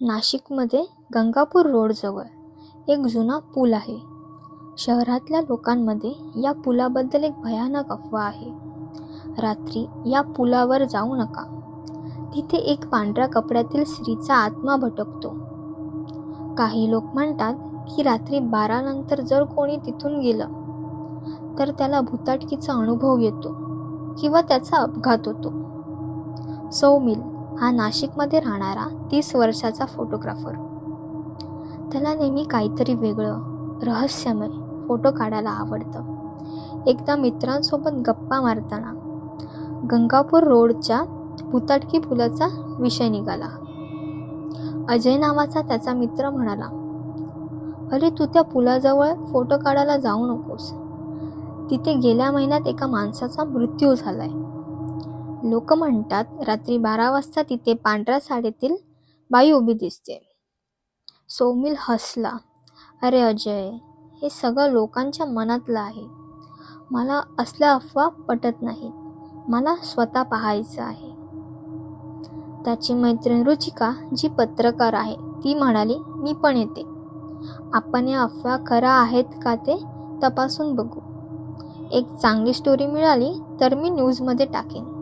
नाशिकमध्ये गंगापूर रोडजवळ एक जुना पूल आहे. शहरातल्या लोकांमध्ये या पुलाबद्दल एक भयानक अफवा आहे. रात्री या पुलावर जाऊ नका. तिथे एक पांढऱ्या कपड्यातील स्त्रीचा आत्मा भटकतो. काही लोक म्हणतात की रात्री बारानंतर जर कोणी तिथून गेलं तर त्याला भुताटकीचा अनुभव येतो किंवा त्याचा अपघात होतो. सौमिल हा नाशिकमध्ये राहणारा तीस वर्षाचा फोटोग्राफर. त्याला नेहमी काहीतरी वेगळं रहस्यमय फोटो काढायला आवडतं. एकदा मित्रांसोबत गप्पा मारताना गंगापूर रोडच्या भुताटकी पुलाचा विषय निघाला. अजय नावाचा त्याचा मित्र म्हणाला अरे तू त्या पुलाजवळ फोटो काढायला जाऊ नकोस. तिथे गेल्या महिन्यात एका माणसाचा मृत्यू झालाय. लोक म्हणतात रात्री बारा वाजता तिथे पांढऱ्या साडीतील बाई उभी दिसते. सौमिल हसला. अरे अजय हे सगळं लोकांच्या मनातलं आहे. मला असल्या अफवा पटत नाही मला स्वतः पाहायचं आहे. त्याची मैत्रीण रुचिका जी पत्रकार आहे ती म्हणाली मी पण येते. आपण या अफवा खरा आहेत का ते तपासून बघू. एक चांगली स्टोरी मिळाली तर मी न्यूजमध्ये टाकेन.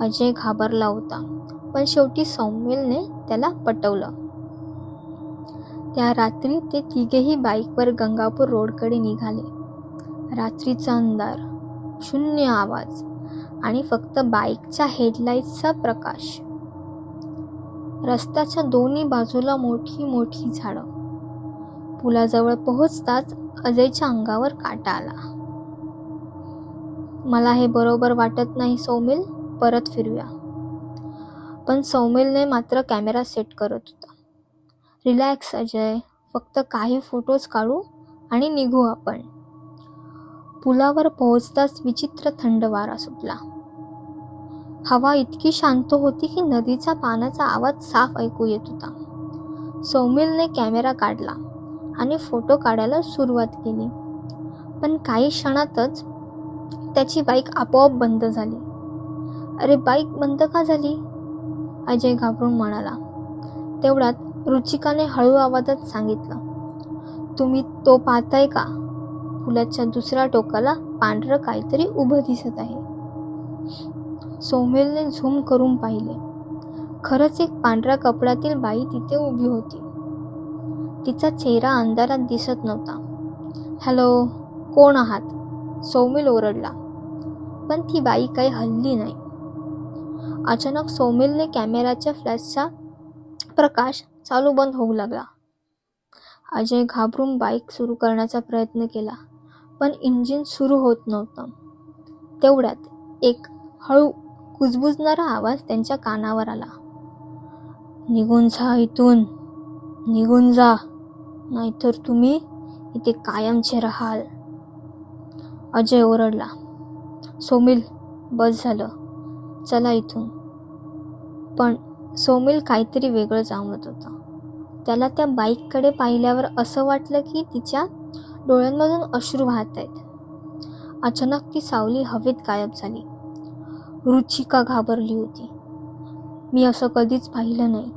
अजय घाबरला होता पण शेवटी सौमिलने त्याला पटवलं. त्या रात्री ते तिघेही बाईकवर गंगापूर रोडकडे निघाले. रात्रीचा अंधार शून्य आवाज आणि फक्त बाईकच्या हेडलाईटचा प्रकाश. रस्त्याच्या दोन्ही बाजूला मोठी मोठी झाडं. पुलाजवळ पोहोचताच अजयच्या अंगावर काटा आला. मला हे बरोबर वाटत नाही सौमिल परत फिरूया. पण सौमिलने मात्र कॅमेरा सेट करत होता. रिलॅक्स अजय. फक्त काही फोटोज काढू आणि निघू आपण. पुलावर पोहोचताच विचित्र थंड वारा सुटला. हवा इतकी शांत होती की नदीचा पाण्याचा आवाज साफ ऐकू येत होता. सौमिलने कॅमेरा काढला आणि फोटो काढायला सुरुवात केली. पण काही क्षणातच त्याची बाईक आपोआप बंद झाली. अरे बाईक बंद का झाली? अजय घाबरून म्हणाला. तेवढ्यात रुचिकाने हळू आवाजात सांगितलं तुम्ही तो पाहताय का? पुलाच्या दुसऱ्या टोकाला पांढरं काहीतरी उभं दिसत आहे. सौमिलने झूम करून पाहिले. खरंच एक पांढऱ्या कपड्यातील बाई तिथे उभी होती. तिचा चेहरा अंधारात दिसत नव्हता. हॅलो कोण आहात? सौमिल ओरडला. पण ती बाई काही हल्ली नाही. अचानक सौमिलने कॅमेराच्या फ्लॅशचा प्रकाश चालू बंद होऊ लागला. अजय घाबरून बाईक सुरू करण्याचा प्रयत्न केला पण इंजिन सुरू होत नव्हतं. तेवढ्यात एक हळू कुजबुजणारा आवाज त्यांच्या कानावर आला. निघून जा इथून निघून जा नाहीतर तुम्ही इथे कायमचे राहाल. अजय ओरडला. सोमिल बस झालं. चला इथून. पण सोमिल काहीतरी वेगळं जाणवत होतं. त्याला त्या बाईककडे पाहिल्यावर असं वाटलं की तिच्या डोळ्यांमधून अश्रू वाहत आहेत. अचानक ती सावली हवेत गायब झाली. रुचिका घाबरली होती. मी असं कधीच पाहिलं नाही.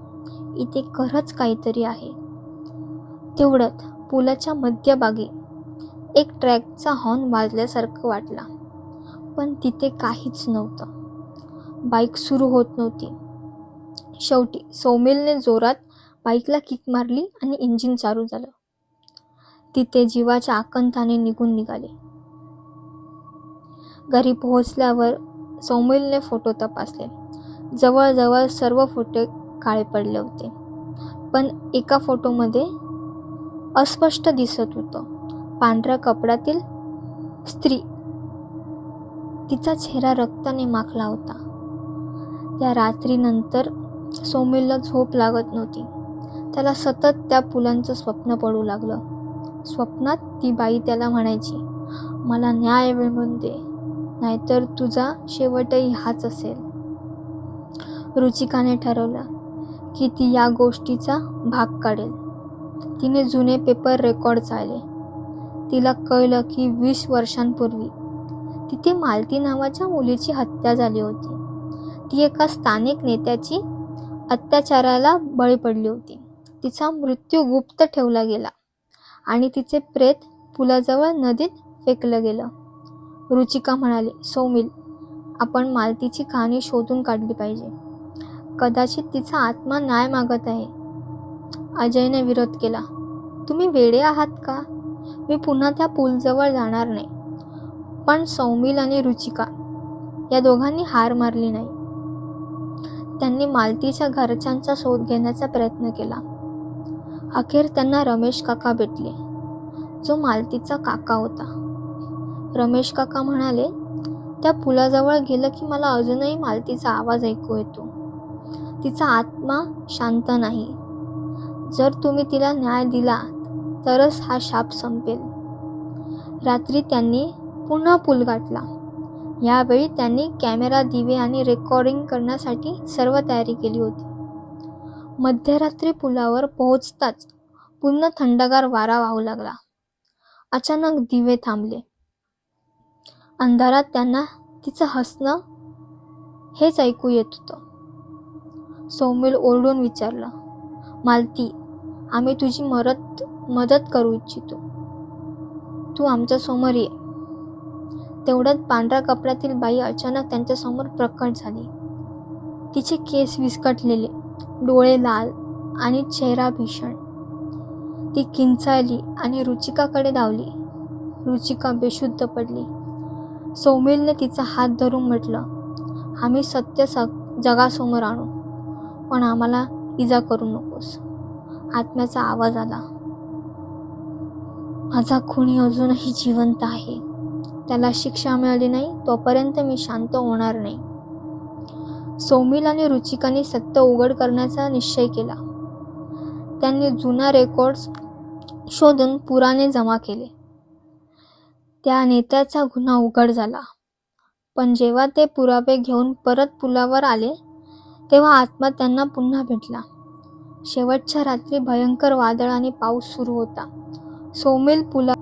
इथे खरंच काहीतरी आहे. तेवढ्यात पुलाच्या मध्यभागी एक ट्रॅकचा हॉर्न वाजल्यासारखं वाटला. पण तिथे काहीच नव्हतं. बाईक सुरू होत नव्हती. शेवटी सौमिलने जोरात बाईकला किक मारली आणि इंजिन चालू झालं. तिथे जीवाच्या आकंताने निघून निघाले. घरी पोहोचल्यावर सौमिलने फोटो तपासले. जवळजवळ सर्व फोटो काळे पडले होते. पण एका फोटोमध्ये अस्पष्ट दिसत होतं. पांढऱ्या कपड्यातील स्त्री तिचा चेहरा रक्ताने माखला होता. त्या रात्रीनंतर सौमिलला झोप लागत नव्हती. त्याला सतत त्या पुलांचं स्वप्न पडू लागलं. स्वप्नात ती बाई त्याला म्हणायची मला न्याय मिळवून दे नाहीतर तुझा शेवटही हाच असेल. रुचिकाने ठरवलं की ती या गोष्टीचा भाग काढेल. तिने जुने पेपर रेकॉर्ड चालले तिला कळलं की वीस वर्षांपूर्वी तिथे मालती नावाच्या मुलीची हत्या झाली होती. ती एका स्थानिक नेत्याची अत्याचाराला बळी पडली होती. तिचा मृत्यू गुप्त ठेवला गेला आणि तिचे प्रेत पुलाजवळ नदीत फेकलं गेलं. रुचिका म्हणाली सौमिल आपण मालतीची कहाणी शोधून काढली पाहिजे. कदाचित तिचा आत्मा न्याय मागत आहे. अजयने विरोध केला तुम्ही वेडे आहात का? मी पुन्हा त्या पूलजवळ जाणार नाही. पण सौमिल आणि रुचिका या दोघांनी हार मारली नाही. त्यांनी मालतीच्या घरच्यांचा शोध घेण्याचा प्रयत्न केला. अखेर त्यांना रमेश काका भेटले. जो मालतीचा काका होता. रमेश काका म्हणाले त्या पुलाजवळ गेलं की मला अजूनही मालतीचा आवाज ऐकू येतो. तिचा आत्मा शांत नाही. जर तुम्ही तिला न्याय दिला तरच हा शाप संपेल. रात्री त्यांनी पुन्हा पूल गाठला. यावेळी त्यांनी कॅमेरा दिवे आणि रेकॉर्डिंग करण्यासाठी सर्व तयारी केली होती. मध्यरात्री पुलावर पोहोचताच पुन्हा थंडगार वारा वाहू लागला. अचानक दिवे थांबले. अंधारात त्यांना तिचं हसणं हेच ऐकू येत होतं. सौमिल ओरडून विचारलं मालती आम्ही तुझी मरत मदत करू इच्छितो. तू आमच्यासमोर ये. तेवढ्यात पांढऱ्या कपड्यातील बाई अचानक त्यांच्यासमोर प्रकट झाली. तिचे केस विस्कटलेले डोळे लाल आणि चेहरा भीषण. ती किंचाळली आणि रुचिकाकडे धावली. रुचिका बेशुद्ध पडली. सौमिलने तिचा हात धरून म्हटलं आम्ही सत्य स जगासमोर आणू पण आम्हाला इजा करू नकोस. आत्म्याचा आवाज आला माझा खुणी अजूनही जिवंत आहे? त्याला शिक्षा मिळाली नाही तोपर्यंत मी शांत होणार नाही. सौमिल आणि रुचिकाने सत्य उघड करण्याचा निश्चय केला. त्यांनी जुना रेकॉर्ड्स शोधून पुराणे जमा केले. त्या नेत्याचा गुन्हा उघड झाला. पण जेव्हा ते पुरावे घेऊन परत पुलावर आले तेव्हा आत्मा त्यांना पुन्हा भेटला. शेवटच्या रात्री भयंकर वादळ आणि पाऊस सुरू होता. सोमेल पुला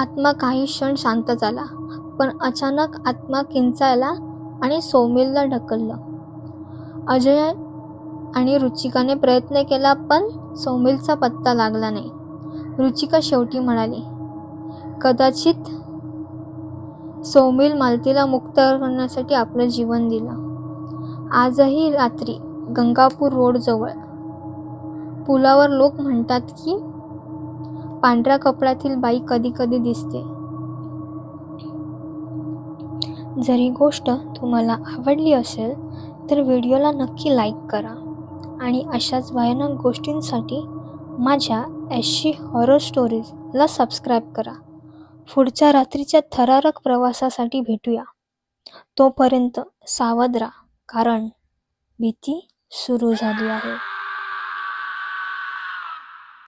आत्मा काही क्षण शांत झाला पण अचानक आत्मा किंचायला आणि सौमिलला ढकललं. अजय आणि रुचिकाने प्रयत्न केला पण सौमिलचा पत्ता लागला नाही. रुचिका शेवटी म्हणाली कदाचित सौमिल मालतीला मुक्त करण्यासाठी आपलं जीवन दिलं. आजही रात्री गंगापूर रोडजवळ पुलावर लोक म्हणतात की पांढऱ्या कपड्यातील बाई कधी कधी दिसते. जर ही गोष्ट तुम्हाला आवडली असेल तर व्हिडिओला नक्की लाईक करा आणि अशाच भयानक गोष्टींसाठी माझ्या एशी हॉरर स्टोरीजला सबस्क्राईब करा. पुढच्या रात्रीच्या थरारक प्रवासासाठी भेटूया. तोपर्यंत सावध राहा कारण भीती सुरू झाली आहे.